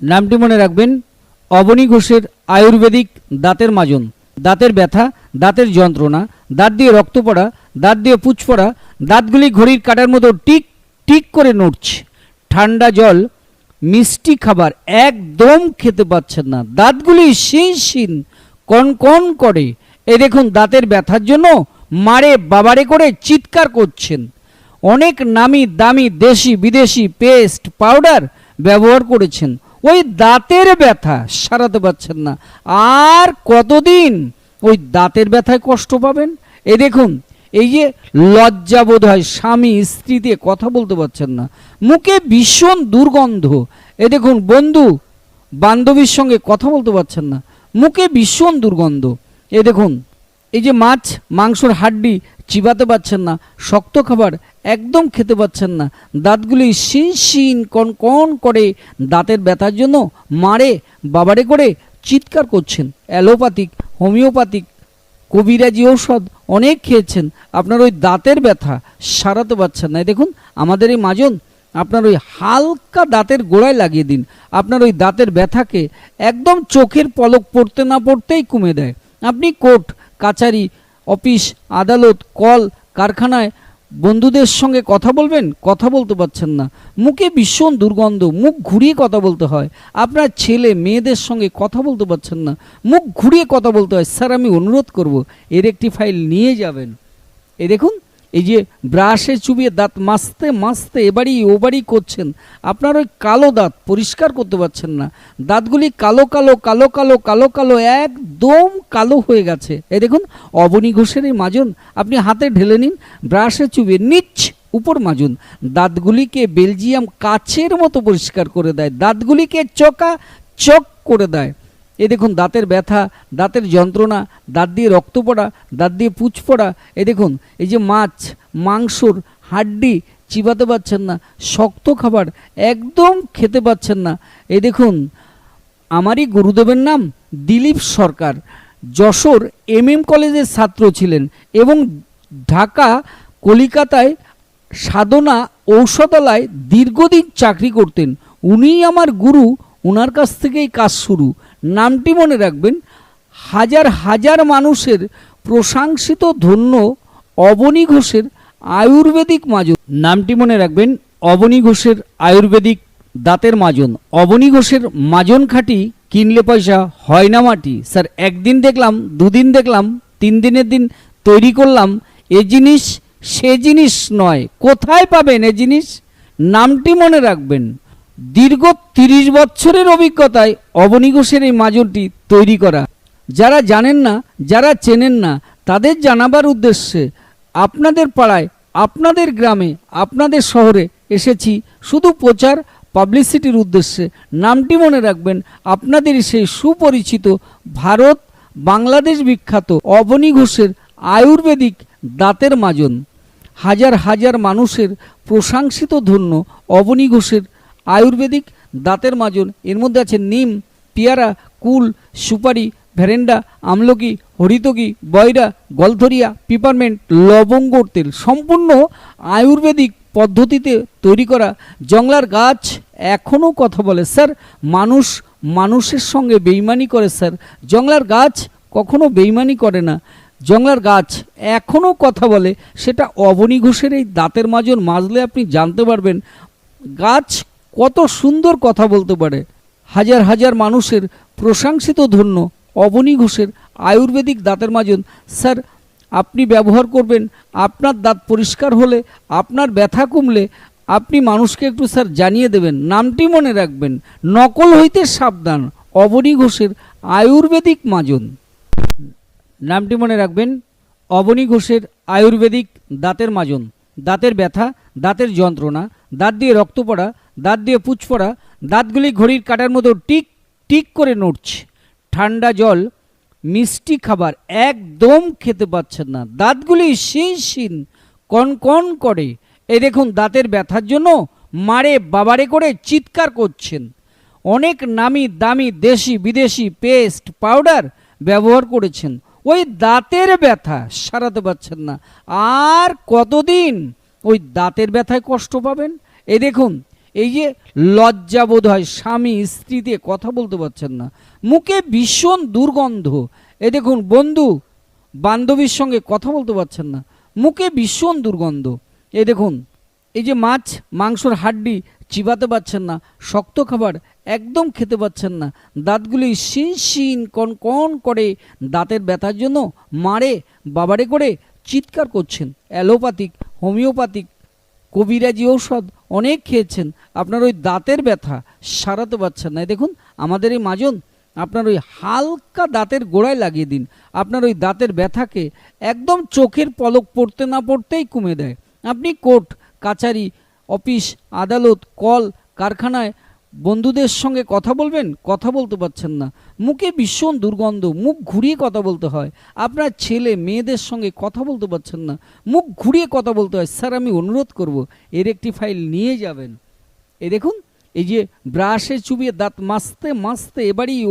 নামটি মনে রাখবেন, অবনী ঘোষের আয়ুর্বেদিক দাঁতের মাজন, দাঁতের ব্যথা, দাঁতের যন্ত্রণা, দাঁত দিয়ে রক্ত পড়া, দাঁত দিয়ে পুচ পড়া, দাঁতগুলি ঘড়ির কাটার মতো টিক টিক করে নড়ছে। ঠান্ডা জল, মিষ্টি খাবার একদম খেতে পাচ্ছেন না। দাঁতগুলি শিন শিন, কন কন করে। এ দেখুন, দাঁতের ব্যথার জন্য মারে বাবারে করে চিৎকার করছেন। অনেক নামি দামি দেশি বিদেশি পেস্ট পাউডার ব্যবহার করেছেন। ওই দাঁতের ব্যথা, সারাতে পারছেন না। আর কতদিন ওই দাঁতের ব্যথায় কষ্ট পাবেন? এই দেখুন, এই যে লজ্জা বোধ হয়, স্বামী, স্ত্রী দিয়ে কথা বলতে পারছেন না। মুখে ভীষণ দুর্গন্ধ। এ দেখুন, বন্ধু, বান্ধবীর সঙ্গে কথা বলতে পারছেন না। মুখে ভীষণ দুর্গন্ধ। এ দেখুন, এই যে মাছ, মাংসর হাড্ডি চিবাতে পারছেন না, শক্ত খাবার একদম খেতে পারছেন না। দাঁতগুলি শিন শিন কন কন করে দাঁতের ব্যথার জন্য মারে, বাবারে করে চিৎকার করছেন। অ্যালোপ্যাথিক, হোমিওপ্যাথিক, কবিরাজি ঔষধ অনেক খেয়েছেন। আপনার ওই দাঁতের ব্যথা সারাতে পারছেন না। দেখুন, আমাদের এই মাজন, আপনার ওই হালকা দাঁতের গোড়ায় লাগিয়ে দিন। আপনার ওই দাঁতের ব্যথাকে একদম চোখের পলক পড়তে না পড়তেই কমে দেয়। আপনি কোর্ট কাচারি অফিস, আদালত, কল, কারখানায় বন্ধুদের সঙ্গে কথা বলবেন? কথা বলতে পারছেন না। মুখে ভীষণ দুর্গন্ধ, মুখ ঘুরিয়ে কথা বলতে হয়। আপনার ছেলে মেয়েদের সঙ্গে কথা বলতে পারছেন না। মুখ ঘুরিয়ে কথা বলতে হয়। স্যার, আমি অনুরোধ করব, এর একটি ফাইল নিয়ে যাবেন। এ দেখুন এই যে ব্রাশে চুবিয়ে দাঁত মাজতে মাজতে এবারই, ওবারই করছেন, আপনার ওই কালো দাঁত পরিষ্কার করতে পারছেন না। দাঁতগুলি কালো কালো কালো কালো কালো কালো, একদম কালো হয়ে গেছে। এই দেখুন, অবনী ঘোষের এই মাজন, আপনি হাতে ঢেলে নিন, ব্রাশে চুবিয়ে নিচ উপর মাজুন। দাঁতগুলিকে বেলজিয়াম কাচের মতো পরিষ্কার করে দেয়, দাঁতগুলিকে চকা চক করে দেয়। এই দেখুন দাঁতের ব্যথা, দাঁতের যন্ত্রণা, দাঁত দিয়ে রক্ত পড়া, দাঁত দিয়ে পুচ পড়া এ দেখুন, এই যে মাছ, মাংসর হাড্ডি চিবাতে পাচ্ছেন না, শক্ত খাবার একদম খেতে পাচ্ছেন না। এ দেখুন, আমারই গুরুদেবের নাম দিলীপ সরকার। যশোর এম এম কলেজের ছাত্র ছিলেন এবং ঢাকা, কলিকাতায় সাধনা ঔষধালয় দীর্ঘদিন চাকরি করতেন। উনিই আমার গুরু ওনার কাছ থেকেই কাজ শুরু। নামটি মনে রাখবেন, হাজার হাজার মানুষের প্রশংসিত ধন্য অবনী ঘোষের আয়ুর্বেদিক মাজন। নামটি মনে রাখবেন, অবনী ঘোষের আয়ুর্বেদিক দাঁতের মাজন। অবনী ঘোষের মাজন খাটি কিনলে পয়সা হয় না মাটি। স্যার, একদিন দেখলাম, দুদিন দেখলাম, তিন দিনের দিন তৈরি করলাম, এ জিনিস সে জিনিস নয়। কোথায় পাবেন এ জিনিস? নামটি মনে রাখবেন। দীর্ঘ তিরিশ বছরের অভিজ্ঞতায় অবনী ঘোষের এই মাজনটি তৈরি করা। যারা জানেন না, যারা চেনেন না, তাদের জানাবার উদ্দেশ্যে আপনাদের পাড়ায়, আপনাদের গ্রামে, আপনাদের শহরে এসেছি। শুধু প্রচার, পাবলিসিটির উদ্দেশ্যে। নামটি মনে রাখবেন আপনাদের সেই সুপরিচিত ভারত বাংলাদেশ বিখ্যাত অবনী ঘোষের আয়ুর্বেদিক দাঁতের মাজন। হাজার হাজার মানুষের প্রশংসিত ধন্য অবনী ঘোষের আয়ুর্বেদিক, দাঁতের মাজন, এর মধ্যে আছে নিম, পেয়ারা, কুল, সুপারি, ভেরেন্ডা, আমলকি, হরিতকি, বয়রা, গলধরিয়া, পিপারমেন্ট, লবঙ্গ, তেল সম্পূর্ণ আয়ুর্বেদিক পদ্ধতিতে তৈরি করা। জংলার গাছ এখনও কথা বলে, স্যার। মানুষ, মানুষের সঙ্গে বেইমানি করে, স্যার। জংলার গাছ কখনো বেইমানি করে না। জংলার গাছ এখনও কথা বলে, সেটা অবনী ঘোষের এই দাঁতের মাজন মাজলে আপনি জানতে পারবেন। গাছ কত সুন্দর কথা বলতে পারে। হাজার হাজার মানুষের প্রশংসিত ধন্য অবনী ঘোষের আয়ুর্বেদিক দাঁতের মাজন। স্যার, আপনি ব্যবহার করবেন, আপনার দাঁত পরিষ্কার হলে, আপনার ব্যথা কমলে আপনি মানুষকে একটু স্যার জানিয়ে দেবেন, নামটি মনে রাখবেন। নকল হইতে সাবধান, অবনী ঘোষের আয়ুর্বেদিক মাজন। নামটি মনে রাখবেন, অবনী ঘোষের আয়ুর্বেদিক দাঁতের মাজন। দাঁতের ব্যথা, দাঁতের যন্ত্রণা, দাঁত দিয়ে রক্ত পড়া দাঁত দিয়ে পুচ পড়া, দাঁতগুলি ঘড়ির কাটার মতো টিক টিক করে নড়ছে। ঠান্ডা জল, মিষ্টি খাবার একদম খেতে পাচ্ছেন না। দাঁতগুলি শিন শিন, কন কন করে। এই দেখুন, দাঁতের ব্যথার জন্য মারে বাবারে করে চিৎকার করছেন। অনেক নামি দামি দেশি বিদেশি পেস্ট পাউডার ব্যবহার করেছেন। ওই দাঁতের ব্যথা সারাতে পারছেন না। আর কতদিন ওই দাঁতের ব্যথায় কষ্ট পাবেন? এ দেখুন এই যে লজ্জা বোধ হয়, স্বামী স্ত্রীতে কথা বলতে পারছেন না। মুখে ভীষণ দুর্গন্ধ। এ দেখুন, বন্ধু, বান্ধবীর সঙ্গে কথা বলতে পারছেন না। মুখে ভীষণ দুর্গন্ধ। এ দেখুন, এই যে মাছ, মাংসর হাড্ডি চিবাতে পারছেন না, শক্ত খাবার একদম খেতে পাচ্ছেন না। দাঁতগুলি শিন শিন কন কন করে দাঁতের ব্যথার জন্য মারে, বাবারে করে চিৎকার করছেন। অ্যালোপ্যাথিক, হোমিওপ্যাথিক কবিরাজি ঔষধ অনেক খেয়েছেন। আপনার ওই দাঁতের ব্যথা সারাতে পারছেন না। দেখুন, আমাদের এই মাজন, আপনার ওই হালকা দাঁতের গোড়ায় লাগিয়ে দিন। আপনার ওই দাঁতের ব্যথাকে একদম চোখের পলক পড়তে না পড়তেই কমে দেয়। আপনি কোর্ট কাচারি অফিস, আদালত, কল, কারখানায় বন্ধুদের সঙ্গে কথা বলবেন? কথা বলতে পারছেন না। মুখে ভীষণ দুর্গন্ধ, মুখ ঘুরিয়ে কথা বলতে হয়। আপনার ছেলে মেয়েদের সঙ্গে কথা বলতে পারছেন না। মুখ ঘুরিয়ে কথা বলতে হয়। স্যার, আমি অনুরোধ করব, এর একটি ফাইল নিয়ে যাবেন। এ দেখুন, এই যে ব্রাশে চুবিয়ে দাঁত মাসতে মাসতে এবারই